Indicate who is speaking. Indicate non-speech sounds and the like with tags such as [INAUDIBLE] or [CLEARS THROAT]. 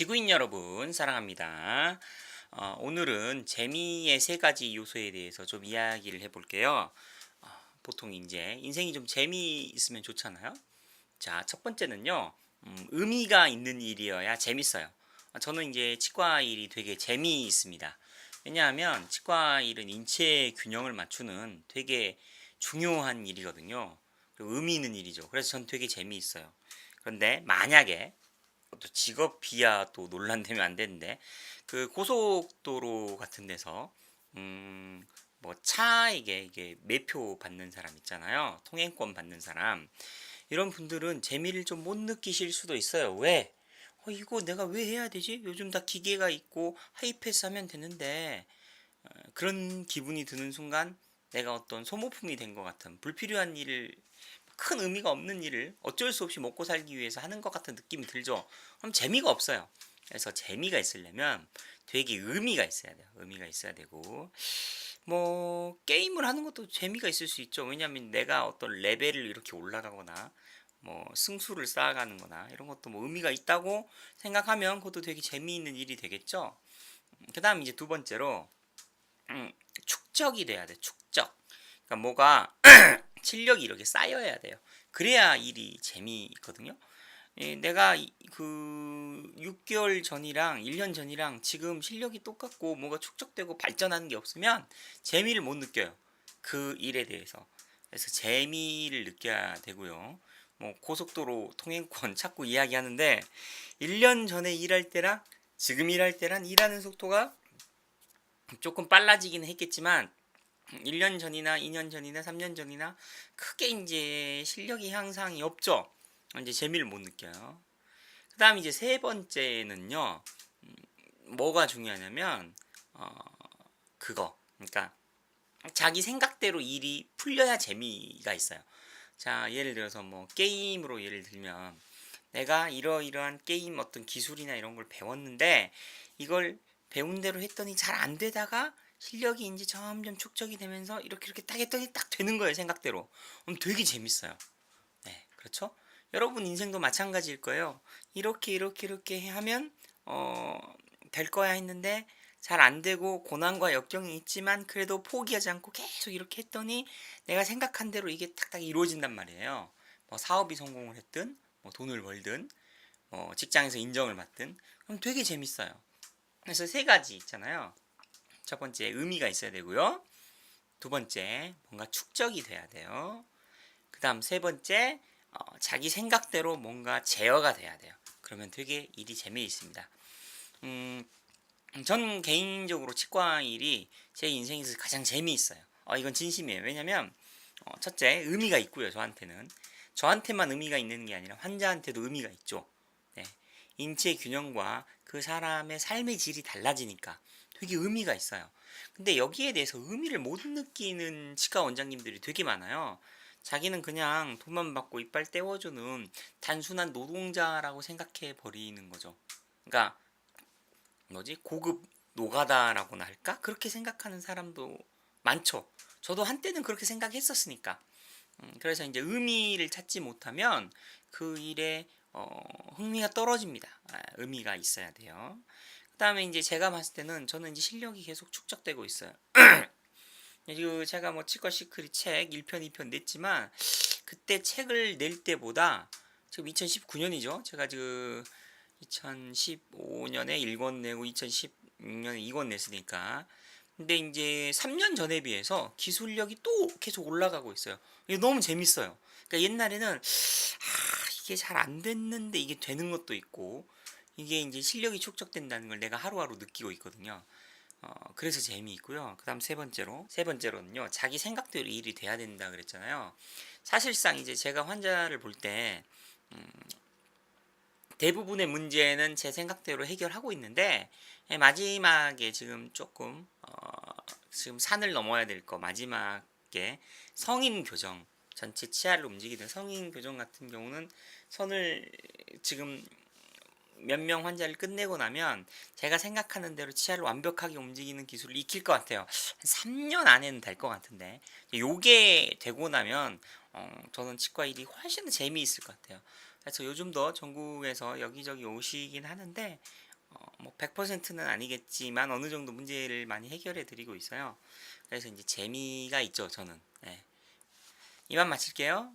Speaker 1: 지구인 여러분 사랑합니다. 어, 오늘은 재미의 세 가지 요소에 대해서 좀 이야기를 해볼게요. 어, 보통 이제 인생이 좀 재미 있으면 좋잖아요. 자, 첫 번째는요. 음, 의미가 있는 일이어야 재밌어요. 어, 저는 이제 치과 일이 되게 재미있습니다. 왜냐하면 치과 일은 인체 균형을 맞추는 되게 중요한 일이거든요. 그리고 의미 있는 일이죠. 그래서 전 되게 재미있어요. 그런데 만약에 또 직업 비하 또 논란되면 안 되는데 그 고속도로 같은 데서 음 뭐 차에게 이게 매표 받는 사람 있잖아요. 통행권 받는 사람. 이런 분들은 재미를 좀 못 느끼실 수도 있어요. 왜? 어, 이거 내가 왜 해야 되지? 요즘 다 기계가 있고 하이패스 하면 되는데. 어, 그런 기분이 드는 순간 내가 어떤 소모품이 된 것 같은 불필요한 일을 큰 의미가 없는 일을 어쩔 수 없이 먹고 살기 위해서 하는 것 같은 느낌이 들죠. 그럼 재미가 없어요. 그래서 재미가 있으려면 되게 의미가 있어야 돼요. 의미가 있어야 되고 뭐 게임을 하는 것도 재미가 있을 수 있죠. 왜냐하면 내가 어떤 레벨을 이렇게 올라가거나 뭐 승수를 쌓아가는 거나 이런 것도 뭐 의미가 있다고 생각하면 그것도 되게 재미있는 일이 되겠죠. 그 다음 이제 두 번째로 음, 축적이 돼야 돼. 축적. 그러니까 뭐가 [CLEARS THROAT] 실력이 이렇게 쌓여야 돼요. 그래야 일이 재미있거든요. 예, 내가 이- 그 6개월 전이랑 1년 전이랑 지금 실력이 똑같고 뭐가 축적되고 발전하는 게 없으면 재미를 못 느껴요. 그 일에 대해서. 그래서 재미를 느껴야 되고요. 뭐 고속도로 통행권 찾고 이야기하는데 1년 전에 일할 때랑 지금 일할 때랑 일하는 속도가 조금 빨라지긴 했겠지만 1년 전이나 2년 전이나 3년 전이나 크게 이제 실력이 향상이 없죠. 이제 재미를 못 느껴요. 그 다음 이제 세 번째는요. 음, 뭐가 중요하냐면 어 그거. 그러니까 자기 생각대로 일이 풀려야 재미가 있어요. 자, 예를 들어서 뭐 게임으로 예를 들면 내가 이러이러한 게임 어떤 기술이나 이런 걸 배웠는데 이걸 배운 대로 했더니 잘 안 되다가 실력이 이제 점점 축적이 되면서 이렇게 이렇게 딱 했더니 딱 되는 거예요 생각대로. 그럼 되게 재밌어요. 네 그렇죠? 여러분 인생도 마찬가지일 거예요. 이렇게 이렇게 이렇게 하면 어 될 거야 했는데 잘 안 되고 고난과 역경이 있지만 그래도 포기하지 않고 계속 이렇게 했더니 내가 생각한 대로 이게 딱딱 이루어진단 말이에요. 뭐 사업이 성공을 했든 뭐 돈을 벌든 뭐 직장에서 인정을 받든. 그럼 되게 재밌어요. 그래서 세 가지 있잖아요 첫 번째 의미가 있어야 되고요. 두 번째 뭔가 축적이 돼야 돼요. 그 다음 세 번째 어, 자기 생각대로 뭔가 제어가 돼야 돼요. 그러면 되게 일이 재미있습니다. 음, 전 개인적으로 치과 일이 제 인생에서 가장 재미있어요. 어, 이건 진심이에요. 왜냐면 어, 첫째 의미가 있고요. 저한테는 저한테만 의미가 있는 게 아니라 환자한테도 의미가 있죠. 네. 인체 균형과 그 사람의 삶의 질이 달라지니까 되게 의미가 있어요. 근데 여기에 대해서 의미를 못 느끼는 치과 원장님들이 되게 많아요. 자기는 그냥 돈만 받고 이빨 떼워주는 단순한 노동자라고 생각해 버리는 거죠. 그러니까 뭐지 고급 노가다라고나 할까 그렇게 생각하는 사람도 많죠. 저도 한때는 그렇게 생각했었으니까. 음, 그래서 이제 의미를 찾지 못하면 그 일에 어, 흥미가 떨어집니다. 아, 의미가 있어야 돼요. 그다음에 이제 제가 봤을 때는 저는 이제 실력이 계속 축적되고 있어요. [CLEARS THROAT] 그 제가 뭐 치과 시크릿 책 1편, 2편 냈지만 그때 책을 낼 때보다 지금 2019년이죠. 제가 그 2015년에 1권 내고 2016년에 2권 냈으니까 근데 이제 3년 전에 비해서 기술력이 또 계속 올라가고 있어요. 이게 너무 재밌어요. 그러니까 옛날에는 아, 이게 잘 안 됐는데 이게 되는 것도 있고 이게 이제 실력이 축적된다는 걸 내가 하루하루 느끼고 있거든요. 어, 그래서 재미있고요. 그 다음 세 번째로, 세 번째로는요, 자기 생각대로 일이 돼야 된다 그랬잖아요. 사실상 이제 제가 환자를 볼 때, 음, 대부분의 문제는 제 생각대로 해결하고 있는데, 예, 마지막에 지금 조금, 어, 지금 산을 넘어야 될 거, 마지막에 성인 교정, 전체 치아를 움직이는 성인 교정 같은 경우는 선을 지금 몇 명 환자를 끝내고 나면 제가 생각하는 대로 치아를 완벽하게 움직이는 기술을 익힐 것 같아요. 한 3년 안에는 될 것 같은데 요게 되고 나면 어, 저는 치과 일이 훨씬 더 재미있을 것 같아요. 그래서 요즘도 전국에서 여기저기 오시긴 하는데 뭐 100%는 아니겠지만 어느 정도 문제를 많이 해결해 드리고 있어요. 그래서 이제 재미가 있죠, 저는. 네. 이만 마칠게요.